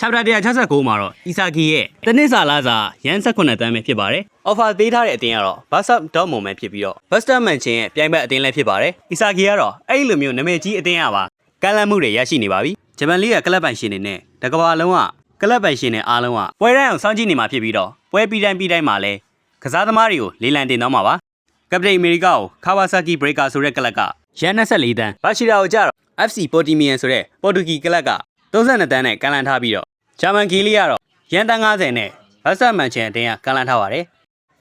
chapter 169မှာတော့အီဆာဂီရဲ့တနစ်စာလာစာရန်18တန်းပဲဖြစ်ပါတယ်။ offer ပေးထားတဲ့အတင်းကတော့ Basup Dot Moment ဖြစ်ပြီးတော့ Buster Mansion ရဲ့ပြိုင်ဘက်အတင်းလည်းဖြစ်ပါတယ်။အီဆာဂီကတော့အဲ့ဒီလိုမျိုးနာမည်ကြီးအတင်းရပါကမ်းလှမ်းမှုတွေရရှိနေပါပြီ။ဂျပန်လိကကလပ်ပိုင်ရှင်တွေနဲ့တကဘာလုံးကကလပ်ပိုင်ရှင်တွေအားလုံးကပွဲတိုင်းအောင်စောင့်ကြည့်နေမှာဖြစ်ပြီးတော့ပွဲပြီးတိုင်းပြီးတိုင်းမှာလည်းကစားသမားတွေကိုလေးလံတင်တော့မှာပါ။ကပတိန်အမေရိကကိုခါဝါဆာကီဘရိကာဆိုတဲ့ကလပ်ကရန်24တန်းဘာရှီရာကိုကြတော့ FC ပေါ်တီမီယန်ဆိုတဲ့ပေါ်တူဂီကလပ်က32တန်းနဲ့ကန်လန်ထားပြီးတော့ ဂျာမန်ကီလီကတော့ရန်တန်း90နဲ့ဘတ်ဆတ်မန်ချန်အတင်းကကန်လန်ထားပါတယ်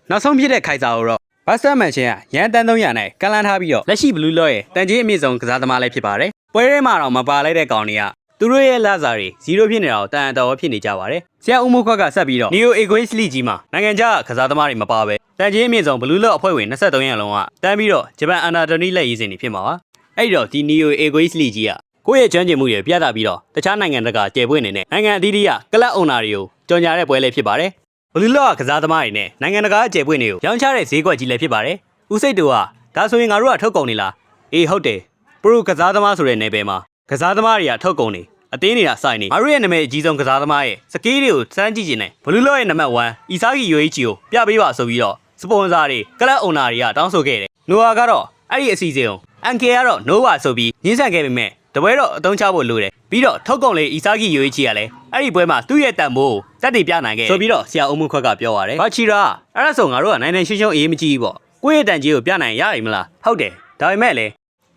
နောက်ဆုံးဖြစ်တဲ့ခိုင်စာကိုတော့ဘတ်ဆတ်မန်ချန်ကရန်တန်း300နဲ့ကန်လန်ထားပြီးတော့လက်ရှိဘလူးလော့ရဲ့တန်ကြီးအမြင့်ဆုံးကစားသမားလည်းဖြစ်ပါတယ်ပွဲထဲမှာတော့မပါလိုက်တဲ့ကောင်တွေကသူတို့ရဲ့လာစာတွေ0ဖြစ်နေတာကိုတန်အတော်ဖြစ်နေကြပါတယ်ဆရာဦးမိုးခွက်ကဆက်ပြီးတော့ Neo Egoist League ကြီးမှာနိုင်ငံခြားကစားသမားတွေမပါပဲတန်ကြီးအမြင့်ဆုံးဘလူးလော့အဖွဲ့ဝင်23ရန်လုံးကတန်းပြီးတော့ဂျပန်အန်ဒါတိုနီလက်ရေးစင်တွေဖြစ်မှာပါအဲ့ဒီတော့ဒီ Neo Egoist League ကြီးက ကိုယ့်ရဲ့ကျွမ်းကျင်မှုတွေပြသပြီးတော့တခြားနိုင်ငံတကာကျေပွင့်နေတဲ့နိုင်ငံအသီးသီးကကလပ်အုံနာတွေကိုကြော်ညာတဲ့ပွဲလေးဖြစ်ပါတယ်ဘလူးလော့ကကစားသမားတွေနဲ့နိုင်ငံတကာကျေပွင့်တွေကိုရောင်းချတဲ့ဈေးကွက်ကြီးလည်းဖြစ်ပါတယ်ဦးစိတ်တူကဒါဆိုရင်ငါတို့ကထုတ်ကုန်နေလားအေးဟုတ်တယ်ပရိုကစားသမားဆိုတဲ့နယ်ပယ်မှာကစားသမားတွေကထုတ်ကုန်နေအသေးနေတာစိုက်နေငါတို့ရဲ့နာမည်အကြီးဆုံးကစားသမားရဲ့စကေးတွေကိုစမ်းကြည့်ခြင်းနဲ့ဘလူးလော့ရဲ့နံပါတ်1အီဆာဂီယိုအီချီကိုပြပေးပါဆိုပြီးတော့စပွန်ဆာတွေကလပ်အုံနာတွေကတောင်းဆိုခဲ့တယ်နိုဝါကတော့အဲ့ဒီအစီအစဉ်ကိုအန်ကေကတော့နိုဝါဆိုပြီးညှင်းဆန်ခဲ့ပေမဲ့တ ပွဲတော့အသုံးချဖို့လိုတယ်ပြီးတော့ထုတ်ကုန်လေအီဆာဂီယိုအီချီကလည်းအဲ့ဒီပွဲမှာသူ့ရဲ့တန်ဖိုးကိုတက်တည်ပြနိုင်ခဲ့ဆိုပြီးတော့ဆရာအုံမှုခွက်ကပြောပါတယ်ဘာချီရာအဲ့ဒါဆိုငါတို့ကနိုင်နိုင်ရှင်းရှင်းအေးမကြည့်ဘူးပေါ့ကိုယ့်ရဲ့တန်ကြီးကိုပြနိုင်ရပြီမလားဟုတ်တယ်ဒါပေမဲ့လေ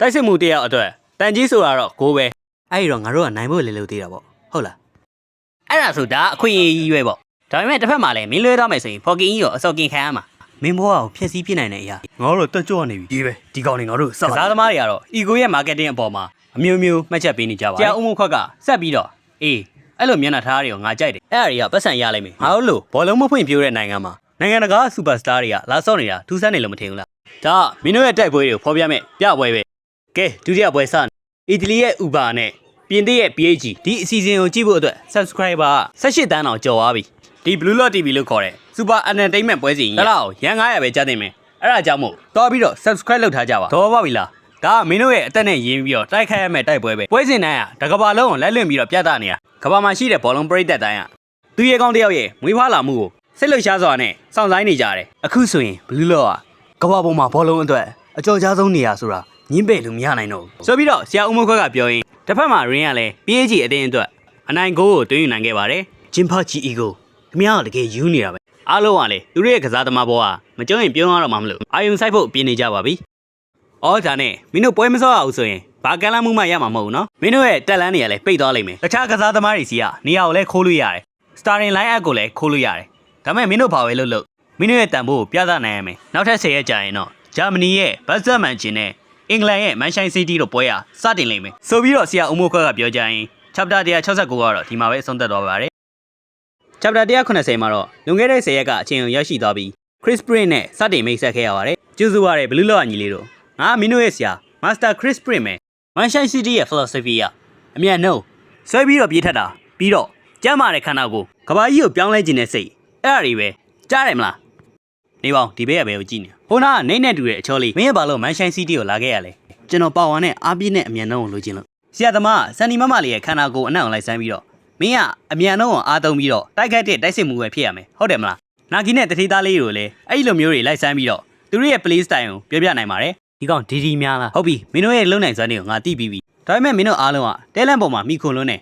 တိုက်စစ်မှုတယောက်အတွက်တန်ကြီးဆိုတာတော့ကိုပဲအဲ့ဒီတော့ငါတို့ကနိုင်ဖို့လေလို့သေးတာပေါ့ဟုတ်လားအဲ့ဒါဆိုဒါအခွင့်အရေးကြီးပဲပေါ့ဒါပေမဲ့တစ်ဖက်မှာလည်းမင်းလွဲတော့မယ်ဆိုရင်ဖော်ကင်းကြီးကိုအစော်ကင်ခံရမှာမင်းဘွားကိုဖျက်ဆီးပြစ်နိုင်တဲ့အရာငါတို့တက်ကြွနေပြီဒီပဲဒီကောင်တွေငါတို့စောက်ကစားသမားတွေကတော့ ego ရဲ့ marketing အပေါ်မှာ အမျိုးမျိုးမှတ်ချက်ပေးနေကြပါကြာဦးမခွက်ကဆက်ပြီးတော့အေးအဲ့လိုမျက်နှာထားတွေကိုငါကြိုက်တယ်အဲ့အရာတွေကပတ်စံရလိုက်မယ်ငါတို့လို့ဘောလုံးမဖွင့်ပြိုးတဲ့နိုင်ငံမှာနိုင်ငံတကာစူပါစတာတွေကလာစော့နေတာထူးဆန်းနေလို့မထင်ဘူးလားဒါကမင်းတို့ရဲ့တိုက်ပွဲတွေကိုဖော်ပြမဲ့ပြပွဲပဲကဲဒုတိယပွဲစအီတလီရဲ့ Uber နဲ့ပြင်သစ်ရဲ့ PH ဒီအစီအစဉ်ကိုကြည့်ဖို့အတွက် subscriber 18တန်းအောင်ကျော်သွားပြီဒီ Blue Lot TV လို့ခေါ်တဲ့ Super Entertainment ပွဲစဉ်ကြီးတလောက်ရန်900ပဲကြားသိမယ်အဲ့ဒါကြောင့်မို့တော်ပြီးတော့ subscribe လုပ်ထားကြပါတော်ပါပြီလား ဒါကမင်းတို့ရဲ့အသက်နဲ့ရင်းပြီးတော့တိုက်ခိုက်ရမယ့်တိုက်ပွဲပဲပွဲစဉ်တိုင်းကတကဘာလုံးကိုလက်လွင့်ပြီးတော့ပြသနေတာကဘာမှာရှိတဲ့ဘောလုံးပရိသတ်တိုင်းကသူရဲ့ကောင်းတယောက်ရဲ့မွေးဖွားလာမှုကိုစိတ်လှုပ်ရှားစွာနဲ့စောင့်ဆိုင်နေကြတယ်အခုဆိုရင် Blue Lot ကကဘာပေါ်မှာဘောလုံးအတွက်အကျော်ကြားဆုံးနေရာဆိုတာညင်းပယ်လို့မရနိုင်တော့ဘူးဆိုပြီးတော့ဆရာဦးမခွက်ကပြောရင်တစ်ဖက်မှာရင်းကလည်း PH အတင်းအတွက်အနိုင်ဂိုးကိုတွင်းယူနိုင်ခဲ့ပါတယ်ဂျင်ဖာဂျီအီကိုခမရတကယ်ယူနေတာပဲအားလုံးကလေသူတို့ရဲ့ကစားသမားဘောကမကြုံရင်ပြုံးရတော့မှမလို့အာယုံဆိုင်ဖို့ပြင်နေကြပါပြီ အော်ဒါနဲ့မင်းတို့ပွဲမစောရအောင်ဆိုရင်ဘာကမ်းလှမ်းမှုမှရမှာမဟုတ်ဘူးနော်မင်းတို့ရဲ့တက်လန်းတွေကလည်းပိတ်သွားလိမ့်မယ်တခြားကစားသမားတွေစီကနေရာကိုလည်းခိုးလို့ရတယ်စတာရင်လိုင်းအပ်ကိုလည်းခိုးလို့ရတယ်ဒါပေမဲ့မင်းတို့ဘာပဲလုပ်လို့မင်းတို့ရဲ့တန်ဖိုးကိုပြသနိုင်ရမယ်နောက်ထပ်10ရက်ကြာရင်တော့ဂျာမနီရဲ့ဘတ်ဇက်မန်ချင်နဲ့အင်္ဂလန်ရဲ့မန်ရှိုင်းစီးတီးတို့ပွဲရစတင်လိမ့်မယ်ဆိုပြီးတော့ဆရာဦးမိုးခွက်ကပြောကြရင် chapter 169ကတော့ဒီမှာပဲအဆုံးသတ်သွားပါတယ် chapter 190မှာတော့လွန်ခဲ့တဲ့10ရက်ကအချိန်ကိုရရှိသွားပြီး Chris Prin နဲ့စတင်မိတ်ဆက်ခဲ့ရပါတယ်ကျေးဇူးပါတယ်ဘလူးလော့အညီလေးတို့ ငါမင်းတို့ရဲ့ဆရာ Master Chris Prin ပဲမန်ရှိုင်းစီးတီးရဲ့ philosophy ကအမြန်နှုတ်ဆွဲပြီးတော့ပြေးထက်တာပြီးတော့ကျမ်းမာတဲ့ခန္ဓာကိုယ်ကဘာကြီးကိုပြောင်းလဲခြင်းနဲ့စိတ်အဲ့အရာတွေပဲကြားတယ်မလားနေပေါင်းဒီဘက်ကဘယ်ကိုကြည့်နေဟိုနာကနေနဲ့တူတဲ့အချောလေးမင်းရဲ့ဘာလို့မန်ရှိုင်းစီးတီးကိုလာခဲ့ရလဲကျွန်တော်ပါဝါနဲ့အားပြည့်နဲ့အမြန်နှုံးကိုလိုချင်လို့ဆရာသမားစန်နီမမလေးရဲ့ခန္ဓာကိုယ်အနံ့အောင်လိုက်စမ်းပြီးတော့မင်းကအမြန်နှုံးကိုအားသုံးပြီးတော့တိုက်ခိုက်တဲ့တိုက်စစ်မှုပဲဖြစ်ရမယ်ဟုတ်တယ်မလားနာဂီနဲ့တတိသားလေးတွေကိုလည်းအဲ့ဒီလိုမျိုးတွေလိုက်စမ်းပြီးတော့သူတို့ရဲ့ play style ကိုပြောပြနိုင်ပါတယ် ဒီကောင်ဒီဒီများလားဟုတ်ပြီမင်းတို့ရဲ့လုံနိုင်စွမ်းတွေကိုငါသိပြီးပြီဒါပေမဲ့မင်းတို့အားလုံးကတဲလန့်ပေါ်မှာမိခွန်လွန်းနေ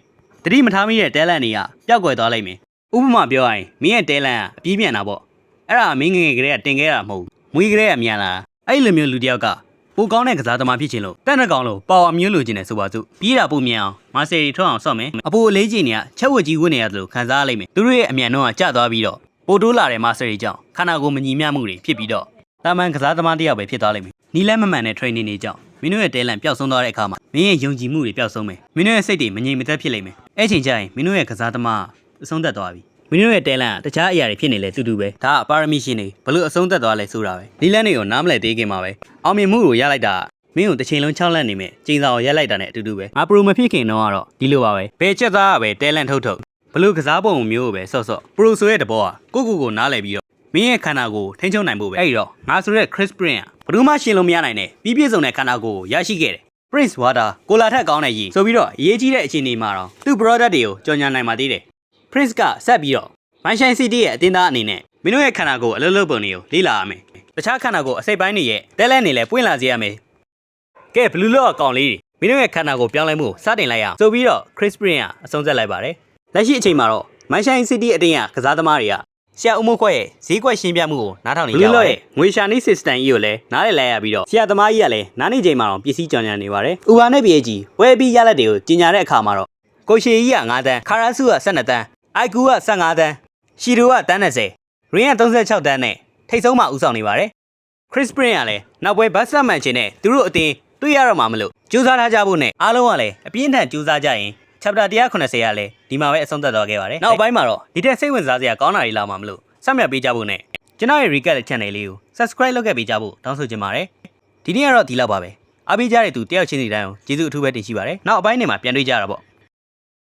တတိမထားမိတဲ့တဲလန့်တွေကပျောက်ကွယ်သွားလိမ့်မယ်ဥပမာပြောရရင်မင်းရဲ့တဲလန့်ကအပြေးမြန်တာပေါ့အဲ့ဒါမင်းငယ်ငယ်ကလေးကတင်ခဲ့တာမဟုတ်ဘူးမွေးကလေးကမြန်လာအဲ့လိုမျိုးလူတယောက်ကပိုကောင်းတဲ့ကစားသမားဖြစ်ချင်လို့တက်တဲ့ကောင်လို့ပါဝါမျိုးလိုချင်တယ်ဆိုပါစို့ပြီးတာပိုမြန်အောင်မာဆယ်ရီထွက်အောင်ဆော့မယ်အပိုအလေးကြီးနေကချက်ဝက်ကြီးဝတ်နေရတယ်လို့ခံစားရလိမ့်မယ်သူတို့ရဲ့အမြန်တော့ကျသွားပြီးတော့ပိုတိုးလာတဲ့မာဆယ်ရီကြောင့်ခန္ဓာကိုယ်မညီမျှမှုတွေဖြစ်ပြီးတော့ တာမန်ကစားသမားတစ်ယောက်ပဲဖြစ်သွားလိမ့်မယ်နီလန်းမမှန်တဲ့ training တွေကြောင့်မင်းတို့ရဲ့တဲလန့်ပျောက်ဆုံးသွားတဲ့အခါမှာမင်းရဲ့ယုံကြည်မှုတွေပျောက်ဆုံးမယ်မင်းတို့ရဲ့စိတ်တွေမငြိမ်မသက်ဖြစ်လိမ့်မယ်အဲ့ချိန်ကျရင်မင်းတို့ရဲ့ကစားသမားအဆုံးသတ်သွားပြီမင်းတို့ရဲ့တဲလန့်ကတခြားအရာတွေဖြစ်နေလဲတူတူပဲဒါကပါရမီရှင်တွေဘလို့အဆုံးသက်သွားလဲဆိုတာပဲလီလန်းတွေကိုနားမလဲသေးခင်မှာပဲအောင်မြင်မှုကိုရလိုက်တာမင်းကိုတစ်ချိန်လုံးချောက်လက်နေမဲ့ကျင်းစာကိုရက်လိုက်တာနဲ့အတူတူပဲငါပရိုမဖြစ်ခင်တော့ကတော့ဒီလိုပါပဲဘယ်ချက်သားကပဲတဲလန့်ထုတ်ထုတ်ဘလို့ကစားပုံမျိုးကိုပဲဆော့ဆော့ပရိုဆိုရဲ့တဘောကကိုကိုကိုနားလဲပြီးတော့ မင်းရဲ့ခန္ဓာကိုယ်ထိန်းချုပ်နိုင်ဖို့ပဲအဲ့ဒီတော့ငါဆိုတဲ့ Chris Prince ကဘယ်သူမှရှင်းလို့မရနိုင်တဲ့ပြီးပြည့်စုံတဲ့ခန္ဓာကိုယ်ကိုရရှိခဲ့တယ် Prince Water ကိုလာထက်ကောင်းတဲ့ရည်ဆိုပြီးတော့အရေးကြီးတဲ့အခြေအနေမှာတော့သူ့ product တွေကိုကြော်ညာနိုင်ပါသေးတယ် Prince ကဆက်ပြီးတော့ Manchester City ရဲ့အသင်းသားအနေနဲ့မင်းတို့ရဲ့ခန္ဓာကိုယ်အလုပ်လုပ်ပုံတွေကိုလေ့လာရမယ်တခြားခန္ဓာကိုယ်အစိတ်ပိုင်းတွေရဲ့တဲလဲနေလဲပွင့်လာစေရမယ်ကဲဘလူးလော့အကောင်လေးတွေမင်းတို့ရဲ့ခန္ဓာကိုယ်ပြောင်းလဲမှုကိုစတင်လိုက်ရအောင်ဆိုပြီးတော့ Chris Prince ကအဆုံးသတ်လိုက်ပါတယ်လက်ရှိအချိန်မှာတော့ Manchester City အသင်းကကစားသမားတွေက ဆရာဦးမိုးခွက်ရဲ့ဈေးကွက်ရှင်းပြမှုကိုနားထောင်နေကြပါတယ်ငွေရှာနေ system ကြီးကိုလည်းနားလည်လိုက်ရပြီးတော့ဆရာသမားကြီးကလည်းနားနေချိန်မှာတော့ပစ္စည်းကြောင်ညာနေပါတယ်ဥပါနဲ့ PH ဝယ်ပြီးရလက်တွေကိုကြီးညာတဲ့အခါမှာတော့ကိုရှေကြီးက9တန်းခါရာစုက12တန်းအိုက်ကူက15တန်းရှီဒိုကတန်း20ရင်းက36တန်းနဲ့ထိတ်ဆုံးမှဦးဆောင်နေပါတယ်ခရစ်ပရင်ကလည်းနောက်ပွဲဘတ်ဆက်မန်ချင်နဲ့သူတို့အတင်းတွေ့ရတော့မှာမလို့ကြိုးစားထားကြဖို့နဲ့အားလုံးကလည်းအပြင်းထန်ကြိုးစားကြရင် chapter 190ကလည်းဒီမှာပဲအဆုံးသတ်သွားခဲ့ပါတယ်နောက်ပိုင်းမှာတော့ဒီတက်စိတ်ဝင်စားစရာကောင်းတာတွေလာမှာမလို့ဆက်မြတ်ပေးကြဖို့နဲ့ကျွန်တော်ရဲ့ recap channel လေးကို subscribe လုပ်ခဲ့ပေးကြဖို့တောင်းဆိုချင်ပါတယ်ဒီနေ့ကတော့ဒီလောက်ပါပဲအားပေးကြတဲ့သူတယောက်ချင်းစီတိုင်းကိုကျေးဇူးအထူးပဲတင်ရှိပါတယ်နောက်အပိုင်းတွေမှာပြန်တွေ့ကြတာပေါ့